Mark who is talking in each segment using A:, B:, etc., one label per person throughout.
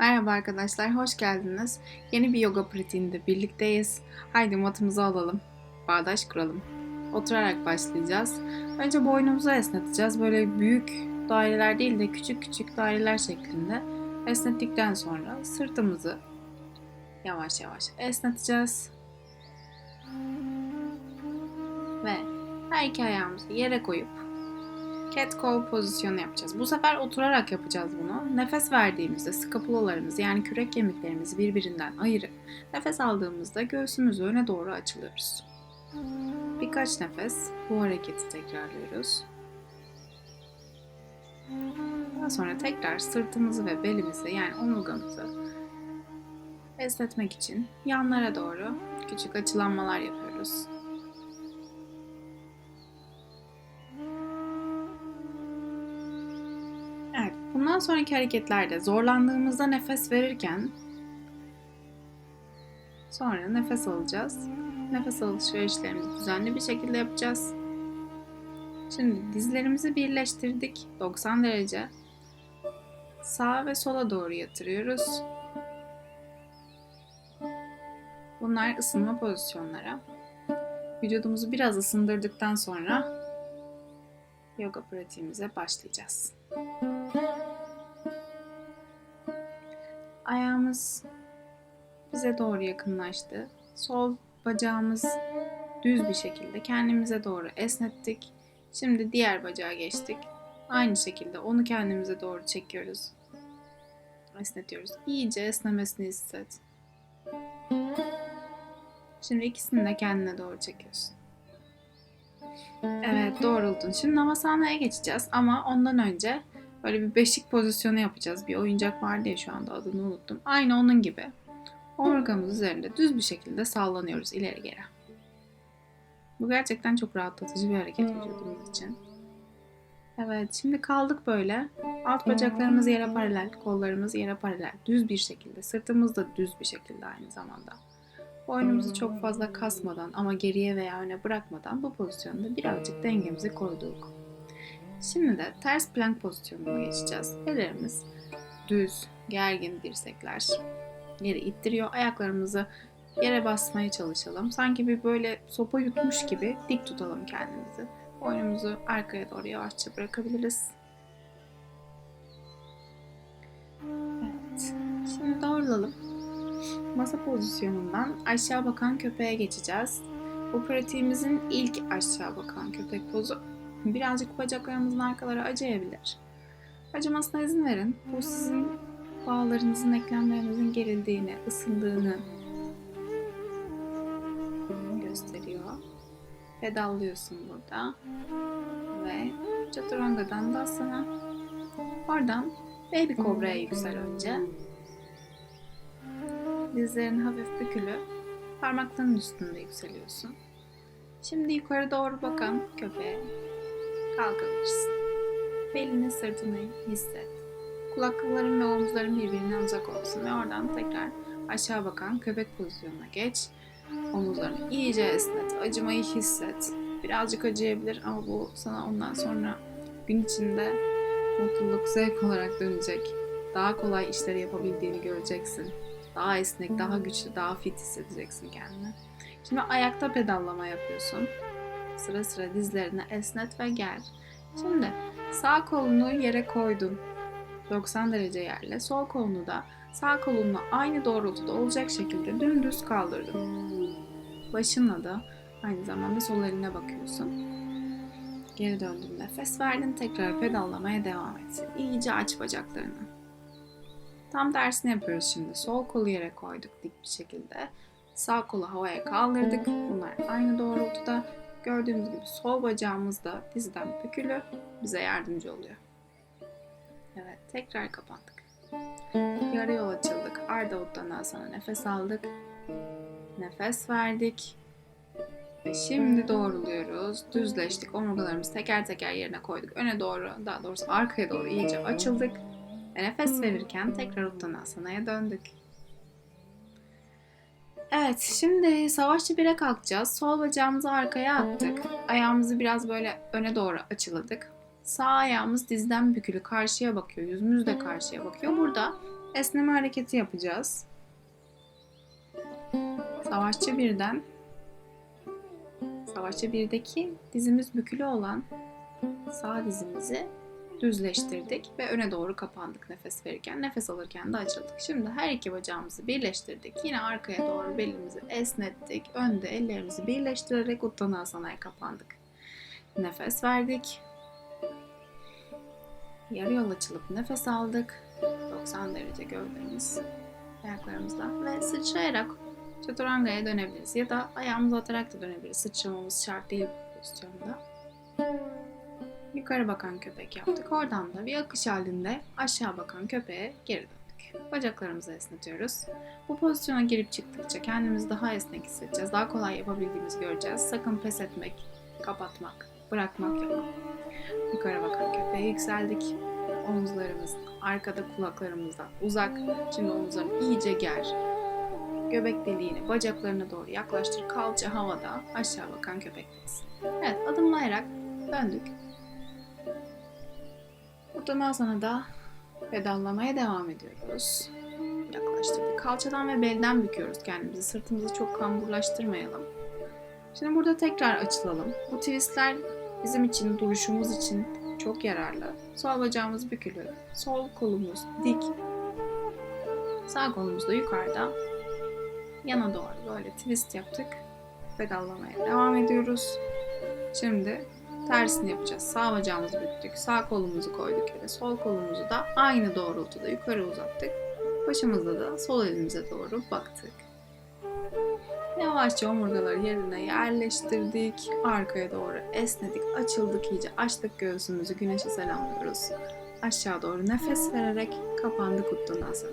A: Merhaba arkadaşlar, hoş geldiniz. Yeni bir yoga pratiğinde birlikteyiz. Haydi matımızı alalım. Bağdaş kuralım. Oturarak başlayacağız. Önce boynumuzu esneteceğiz. Böyle büyük daireler değil de küçük küçük daireler şeklinde esnettikten sonra sırtımızı yavaş yavaş esneteceğiz. Ve her iki ayağımızı yere koyup Cat cow pozisyonu yapacağız. Bu sefer oturarak yapacağız bunu. Nefes verdiğimizde skapulalarımızı yani kürek kemiklerimizi birbirinden ayırıp nefes aldığımızda göğsümüzü öne doğru açılıyoruz. Birkaç nefes bu hareketi tekrarlıyoruz. Daha sonra tekrar sırtımızı ve belimizi yani omurgamızı esnetmek için yanlara doğru küçük açılanmalar yapıyoruz. Bundan sonraki hareketlerde zorlandığımızda nefes verirken sonra nefes alacağız. Nefes alışverişlerimizi düzenli bir şekilde yapacağız. Şimdi dizlerimizi birleştirdik 90 derece. Sağa ve sola doğru yatırıyoruz. Bunlar ısınma pozisyonları. Vücudumuzu biraz ısındırdıktan sonra yoga pratiğimize başlayacağız. Ayağımız bize doğru yakınlaştı. Sol bacağımız düz bir şekilde kendimize doğru esnettik. Şimdi diğer bacağa geçtik. Aynı şekilde onu kendimize doğru çekiyoruz. Esnetiyoruz. İyice esnemesini hisset. Şimdi ikisini de kendine doğru çekiyorsun. Evet doğruldun. Şimdi namasana'ya geçeceğiz ama ondan önce böyle bir beşik pozisyonu yapacağız. Bir oyuncak vardı ya şu anda adını unuttum. Aynı onun gibi. Omurgamız üzerinde düz bir şekilde sallanıyoruz ileri geri. Bu gerçekten çok rahatlatıcı bir hareket vücudumuz için. Evet şimdi kaldık böyle. Alt bacaklarımız yere paralel, kollarımız yere paralel. Düz bir şekilde. Sırtımız da düz bir şekilde aynı zamanda. Boynumuzu çok fazla kasmadan ama geriye veya öne bırakmadan bu pozisyonda birazcık dengemizi koruduk. Şimdi de ters plank pozisyonuna geçeceğiz. Ellerimiz düz, gergin dirsekler yere ittiriyor. Ayaklarımızı yere basmaya çalışalım. Sanki bir böyle sopa yutmuş gibi dik tutalım kendimizi. Boynumuzu arkaya doğru yavaşça bırakabiliriz. Evet. Şimdi doğrulalım. Masa pozisyonundan aşağı bakan köpeğe geçeceğiz. Bu pratiğimizin ilk aşağı bakan köpek pozu. Birazcık bacaklarımızın arkaları acıyabilir. Acımasına izin verin. Bu sizin bağlarınızın, eklemlerinizin gerildiğini, ısındığını gösteriyor. Pedallıyorsun burada. Ve Chaturanga'dan da sana oradan Baby Cobra'ya yüksel önce. Dizlerin hafif bükülü. Parmakların üstünde yükseliyorsun. Şimdi yukarı doğru bakan köpeğe kalkabilirsin. Belini sırtını hisset. Kulakların ve omuzların birbirinden uzak olsun ve oradan tekrar aşağı bakan köpek pozisyonuna geç. Omuzlarını iyice esnet. Acımayı hisset. Birazcık acıyabilir ama bu sana ondan sonra gün içinde mutluluk, zevk olarak dönecek. Daha kolay işleri yapabildiğini göreceksin. Daha esnek, daha güçlü, daha fit hissedeceksin kendini. Şimdi ayakta pedallama yapıyorsun. Sıra sıra dizlerini esnet ve gel. Şimdi sağ kolunu yere koydun. 90 derece yerle. Sol kolunu da sağ kolunla aynı doğrultuda olacak şekilde dümdüz kaldırdın. Başınla da aynı zamanda sol eline bakıyorsun. Geri döndün nefes verdin. Tekrar pedallamaya devam et. İyice aç bacaklarını. Tam tersini yapıyoruz şimdi. Sol kolu yere koyduk dik bir şekilde. Sağ kolu havaya kaldırdık. Bunlar aynı doğrultuda. Gördüğümüz gibi sol bacağımız da dizden bükülü bize yardımcı oluyor. Evet, tekrar kapandık. Yarı yol açıldık. Arda Uttanasana nefes aldık. Nefes verdik. Ve şimdi doğruluyoruz. Düzleştik. Omurgalarımızı teker teker yerine koyduk. Öne doğru, daha doğrusu arkaya doğru iyice açıldık. Ve nefes verirken tekrar Uttanasana'ya döndük. Evet, şimdi savaşçı bire kalkacağız. Sol bacağımızı arkaya attık. Ayağımızı biraz böyle öne doğru açıladık. Sağ ayağımız dizden bükülü karşıya bakıyor. Yüzümüz de karşıya bakıyor. Burada esneme hareketi yapacağız. Savaşçı birden Savaşçı birdeki dizimiz bükülü olan sağ dizimizi düzleştirdik ve öne doğru kapandık nefes verirken. Nefes alırken de açıldık. Şimdi her iki bacağımızı birleştirdik. Yine arkaya doğru belimizi esnettik. Önde ellerimizi birleştirerek Uttanasana'ya kapandık. Nefes verdik. Yarı yol açılıp nefes aldık. 90 derece gövdemiz ayaklarımızda ve sıçrayarak Chaturanga'ya dönebiliriz ya da ayağımızı atarak da dönebiliriz. Sıçramamız şart değil bu pozisyonda. Yukarı bakan köpek yaptık. Oradan da bir akış halinde aşağı bakan köpeğe geri döndük. Bacaklarımızı esnetiyoruz. Bu pozisyona girip çıktıkça kendimizi daha esnek hissedeceğiz. Daha kolay yapabildiğimizi göreceğiz. Sakın pes etmek, kapatmak, bırakmak yok. Yukarı bakan köpeğe yükseldik. Omuzlarımız arkada kulaklarımızdan uzak. Şimdi omuzlarını iyice ger. Göbek deliğini bacaklarına doğru yaklaştır. Kalça havada aşağı bakan köpekteyiz. Evet adımlayarak döndük. Uttanasana da pedallamaya devam ediyoruz. Yaklaştırdık. Kalçadan ve belden büküyoruz kendimizi. Sırtımızı çok kamburlaştırmayalım. Şimdi burada tekrar açılalım. Bu twistler bizim için, duruşumuz için çok yararlı. Sol bacağımız bükülü, sol kolumuz dik, sağ kolumuz da yukarıda. Yana doğru böyle twist yaptık. Pedallamaya devam ediyoruz. Şimdi tersini yapacağız. Sağ bacağımızı büktük, sağ kolumuzu koyduk yere, sol kolumuzu da aynı doğrultuda yukarı uzattık. Başımızda da sol elimize doğru baktık. Yavaşça omurgaları yerine yerleştirdik. Arkaya doğru esnedik, açıldık iyice. Açtık göğsümüzü, güneşe selamlıyoruz. Aşağı doğru nefes vererek kapandık Uttanasana.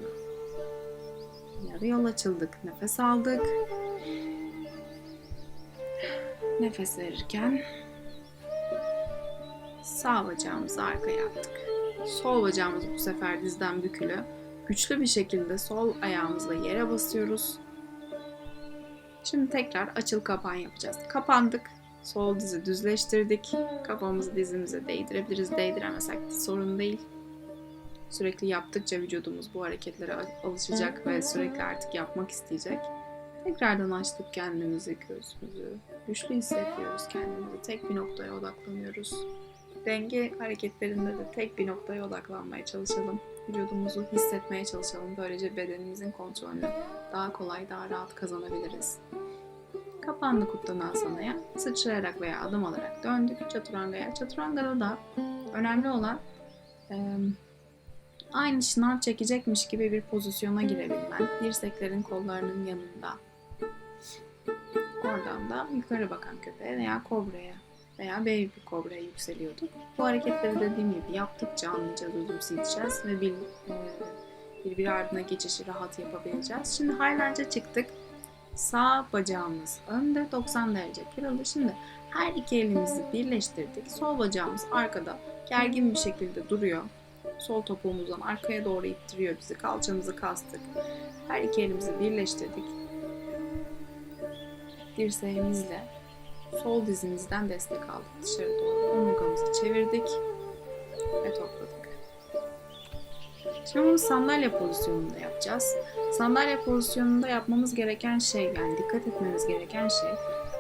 A: Yarı yol açıldık, nefes aldık. Nefes verirken sağ bacağımızı arkaya attık. Sol bacağımız bu sefer dizden bükülü. Güçlü bir şekilde sol ayağımızla yere basıyoruz. Şimdi tekrar açıl kapan yapacağız. Kapandık. Sol dizi düzleştirdik. Kafamızı dizimize değdirebiliriz. Değdiremesek de sorun değil. Sürekli yaptıkça vücudumuz bu hareketlere alışacak ve sürekli artık yapmak isteyecek. Tekrardan açtık kendimizi, göğsümüzü. Güçlü hissediyoruz kendimizi. Tek bir noktaya odaklanıyoruz. Denge hareketlerinde de tek bir noktaya odaklanmaya çalışalım. Vücudumuzu hissetmeye çalışalım. Böylece bedenimizin kontrolünü daha kolay, daha rahat kazanabiliriz. Kapandık Uttanasana'ya. Sıçrayarak veya adım alarak döndük Chaturanga'ya. Chaturanga'da da önemli olan e, aynı şınav çekecekmiş gibi bir pozisyona girebilmen. Dirseklerin kollarının yanında. Oradan da yukarı bakan köpeğe veya kobraya veya baby kobraya yükseliyorduk. Bu hareketleri dediğim gibi yaptıkça anlayacağız, özümseyeceğiz ve bir, e, birbir ardına geçişi rahat yapabileceğiz. Şimdi Highland'e çıktık. Sağ bacağımız önde 90 derece kırıldı. Şimdi her iki elimizi birleştirdik. Sol bacağımız arkada gergin bir şekilde duruyor. Sol topuğumuzdan arkaya doğru ittiriyor bizi. Kalçamızı kastık. Her iki elimizi birleştirdik. Dirseğimizle sol dizimizden destek aldık dışarı doğru. Omurgamızı çevirdik ve topladık. Şimdi bunu sandalye pozisyonunda yapacağız. Sandalye pozisyonunda yapmamız gereken şey yani dikkat etmemiz gereken şey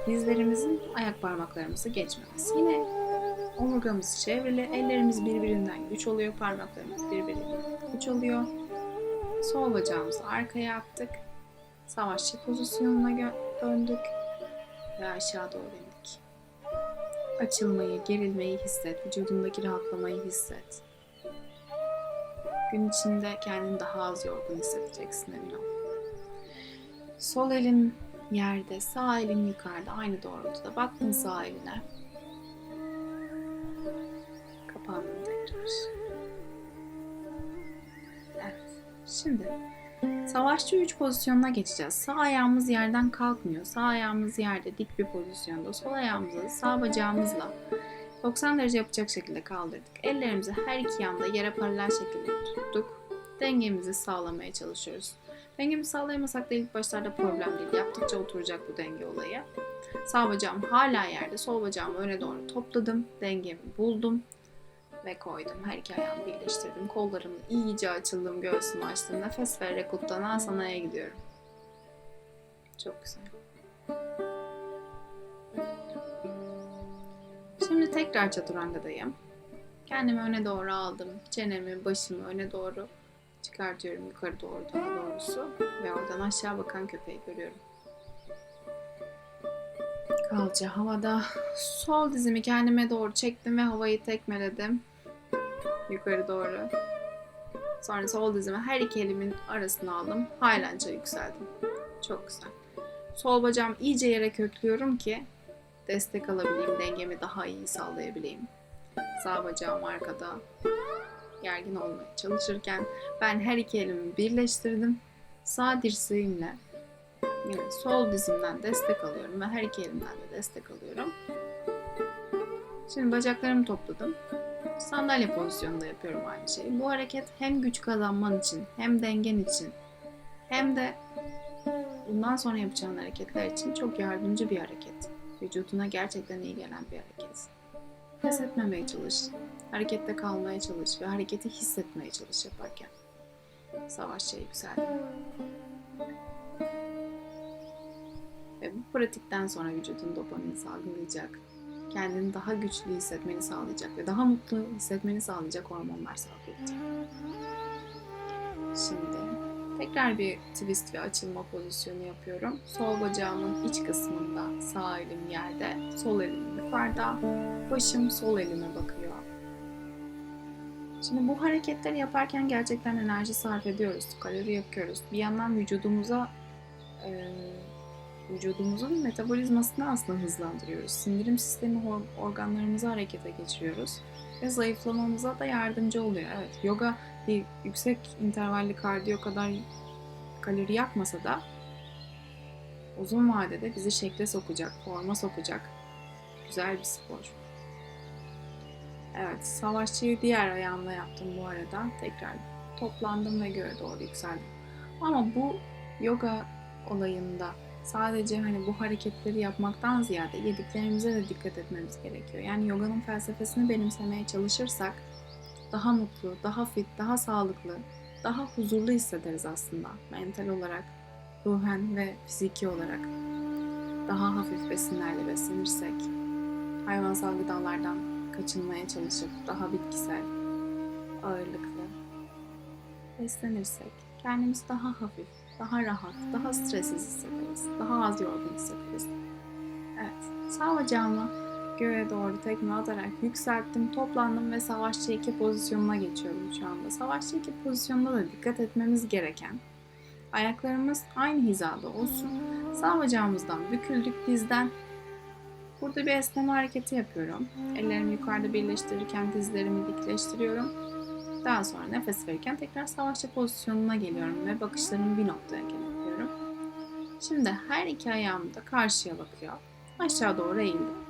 A: dizlerimizin ayak parmaklarımızı geçmemesi. Yine omurgamız çevrili, ellerimiz birbirinden güç oluyor, parmaklarımız birbirinden güç oluyor. Sol bacağımızı arkaya attık. Savaşçı pozisyonuna döndük ve aşağı doğru indik. Açılmayı, gerilmeyi hisset, vücudundaki rahatlamayı hisset. Gün içinde kendini daha az yorgun hissedeceksin emin ol. Sol elin yerde, sağ elin yukarıda, aynı doğrultuda. Baktın sağ eline. Kapandın tekrar. Evet. Şimdi Savaşçı 3 pozisyonuna geçeceğiz. Sağ ayağımız yerden kalkmıyor. Sağ ayağımız yerde dik bir pozisyonda. Sol ayağımızı sağ bacağımızla 90 derece yapacak şekilde kaldırdık. Ellerimizi her iki yanda yere paralel şekilde tuttuk. Dengemizi sağlamaya çalışıyoruz. Dengemizi sağlayamasak da ilk başlarda problem değil. Yaptıkça oturacak bu denge olayı. Sağ bacağım hala yerde. Sol bacağımı öne doğru topladım. Dengemi buldum. Ve koydum. Her iki ayağımı birleştirdim. Kollarımı iyice açıldım. Göğsümü açtım. Nefes vererek Uttanasana'ya gidiyorum. Çok güzel. Şimdi tekrar çaturangadayım. Kendimi öne doğru aldım. Çenemi, başımı öne doğru çıkartıyorum. Yukarı doğru daha doğrusu. Ve oradan aşağı bakan köpeği görüyorum. Kalça havada. Sol dizimi kendime doğru çektim ve havayı tekmeledim. Yukarı doğru. Sonra sol dizimi her iki elimin arasına aldım. Haylanca yükseldim. Çok güzel. Sol bacağım iyice yere köklüyorum ki destek alabileyim, dengemi daha iyi sağlayabileyim. Sağ bacağım arkada gergin olmaya çalışırken ben her iki elimi birleştirdim. Sağ dirseğimle yine sol dizimden destek alıyorum ve her iki elimden de destek alıyorum. Şimdi bacaklarımı topladım. Sandalye pozisyonunda yapıyorum aynı şeyi. Bu hareket hem güç kazanman için hem dengen için hem de bundan sonra yapacağın hareketler için çok yardımcı bir hareket. Vücuduna gerçekten iyi gelen bir hareket. Pes etmemeye çalış. Harekette kalmaya çalış ve hareketi hissetmeye çalış yaparken. Savaşça yükseldim. Ve bu pratikten sonra vücudun dopamin salgılayacak. Kendini daha güçlü hissetmeni sağlayacak ve daha mutlu hissetmeni sağlayacak hormonlar salgılayacak. Şimdi tekrar bir twist ve açılma pozisyonu yapıyorum. Sol bacağımın iç kısmında sağ elim yerde, sol elim yukarıda. Başım sol elime bakıyor. Şimdi bu hareketleri yaparken gerçekten enerji sarf ediyoruz, kalori yakıyoruz. Bir yandan vücudumuza e, vücudumuzun metabolizmasını aslında hızlandırıyoruz. Sindirim sistemi organlarımızı harekete geçiriyoruz ve zayıflamamıza da yardımcı oluyor. Evet, yoga bir yüksek intervalli kardiyo kadar kalori yakmasa da uzun vadede bizi şekle sokacak, forma sokacak güzel bir spor. Evet, savaşçıyı diğer ayağımla yaptım bu arada. Tekrar toplandım ve göğe doğru yükseldim. Ama bu yoga olayında sadece hani bu hareketleri yapmaktan ziyade yediklerimize de dikkat etmemiz gerekiyor. Yani yoganın felsefesini benimsemeye çalışırsak daha mutlu, daha fit, daha sağlıklı, daha huzurlu hissederiz aslında. Mental olarak, ruhen ve fiziki olarak daha hafif besinlerle beslenirsek, hayvansal gıdalardan kaçınmaya çalışıp daha bitkisel, ağırlıklı beslenirsek kendimizi daha hafif, daha rahat, daha stressiz hissederiz. Daha az yorgun hissederiz. Evet, sağ bacağımı göğe doğru tekme atarak yükselttim, toplandım ve savaşçı iki pozisyonuna geçiyorum şu anda. Savaşçı iki pozisyonunda da dikkat etmemiz gereken ayaklarımız aynı hizada olsun. Sağ bacağımızdan büküldük, dizden Burada bir esneme hareketi yapıyorum. Ellerimi yukarıda birleştirirken dizlerimi dikleştiriyorum. Daha sonra nefes verirken tekrar savaşçı pozisyonuna geliyorum ve bakışlarımı bir noktaya kenetliyorum. Şimdi her iki ayağım da karşıya bakıyor. Aşağı doğru eğildim.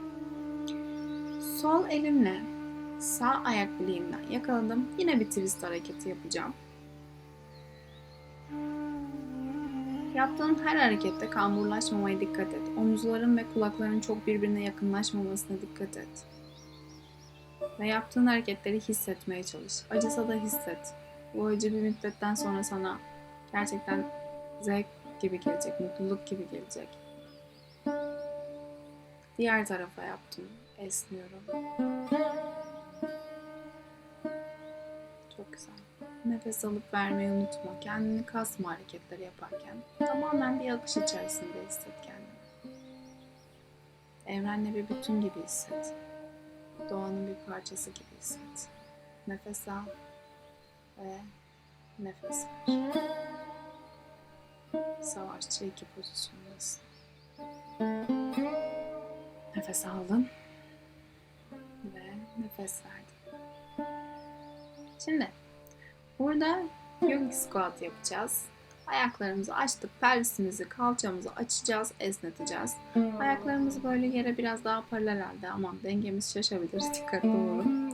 A: Sol elimle sağ ayak bileğimden yakaladım. Yine bir twist hareketi yapacağım. Yaptığın her harekette kamburlaşmamaya dikkat et. Omuzların ve kulakların çok birbirine yakınlaşmamasına dikkat et. Ve yaptığın hareketleri hissetmeye çalış. Acısa da hisset. Bu acı bir müddetten sonra sana gerçekten zevk gibi gelecek, mutluluk gibi gelecek. Diğer tarafa yaptım. Esniyorum. Çok güzel. Nefes alıp vermeyi unutma. Kendini kasma hareketleri yaparken. Tamamen bir akış içerisinde hisset kendini. Evrenle bir bütün gibi hisset. Doğanın bir parçası gibi hisset. Nefes al ve nefes ver. Savaşçı iki pozisyondasın. Nefes aldın ve nefes verdin. Şimdi burada yogic squat yapacağız. Ayaklarımızı açtık, pelvisimizi, kalçamızı açacağız, esneteceğiz. Ayaklarımızı böyle yere biraz daha paralel halde aman dengemiz şaşabilir, dikkatli olun.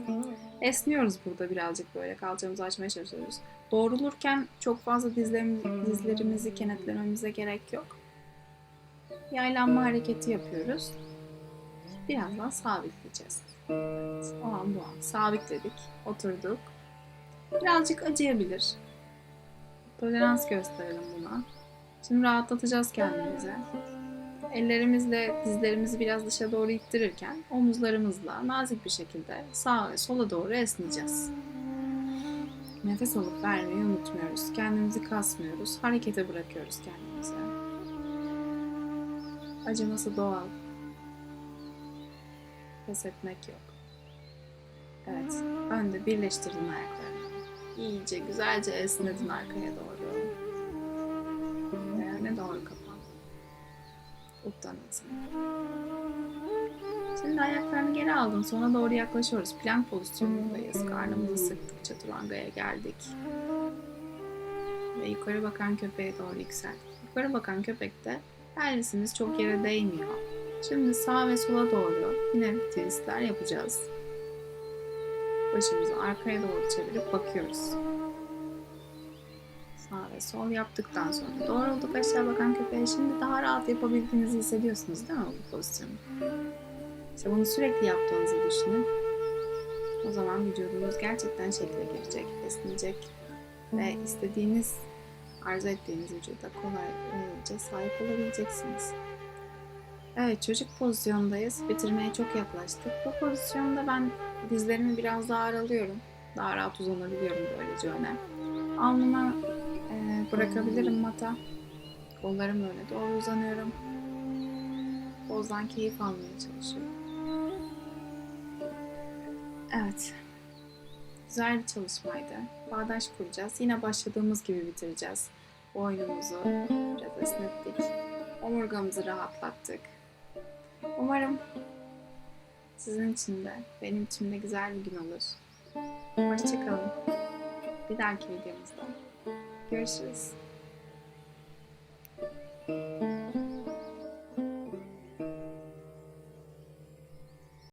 A: Esniyoruz burada birazcık böyle kalçamızı açmaya çalışıyoruz. Doğrulurken çok fazla dizlerimizi, dizlerimizi kenetlememize gerek yok. Yaylanma hareketi yapıyoruz. Birazdan sabitleyeceğiz. O an bu an. Sabitledik. Oturduk. Birazcık acıyabilir. Tolerans gösterelim buna. Şimdi rahatlatacağız kendimizi. Ellerimizle dizlerimizi biraz dışa doğru ittirirken omuzlarımızla nazik bir şekilde sağa ve sola doğru esneyeceğiz. Nefes alıp vermeyi unutmuyoruz. Kendimizi kasmıyoruz. Harekete bırakıyoruz kendimizi. Acıması doğal. Pes etmek yok. Evet. Önde birleştirdin ayaklarını. İyice güzelce esnedin arkaya doğru. Ve öne doğru kapan. Uttan atın. Şimdi ayaklarını geri aldın. Sona doğru yaklaşıyoruz. Plank pozisyonundayız. Karnımızı sıktık. Çaturangaya geldik. Ve yukarı bakan köpeğe doğru yükseldik. Yukarı bakan köpekte Ellisiniz çok yere değmiyor. Şimdi sağ ve sola doğru yine twistler yapacağız. Başımızı arkaya doğru çevirip bakıyoruz. Sağ ve sol yaptıktan sonra doğrulduk aşağı bakan köpeğe. Şimdi daha rahat yapabildiğinizi hissediyorsunuz değil mi bu pozisyonu? İşte bunu sürekli yaptığınızı düşünün. O zaman vücudunuz gerçekten şekle girecek, esneyecek ve istediğiniz, arzu ettiğiniz vücuda kolayca sahip olabileceksiniz. Evet çocuk pozisyondayız. Bitirmeye çok yaklaştık. Bu pozisyonda ben dizlerimi biraz daha aralıyorum. Daha rahat uzanabiliyorum böylece öne. Alnıma e, bırakabilirim mata. Kollarım öne doğru uzanıyorum. Pozdan keyif almaya çalışıyorum. Evet. Güzel bir çalışmaydı. Bağdaş kuracağız. Yine başladığımız gibi bitireceğiz. Boynumuzu biraz esnettik. Omurgamızı rahatlattık. Umarım sizin için de benim için de güzel bir gün olur. Hoşçakalın. Bir dahaki videomuzda görüşürüz.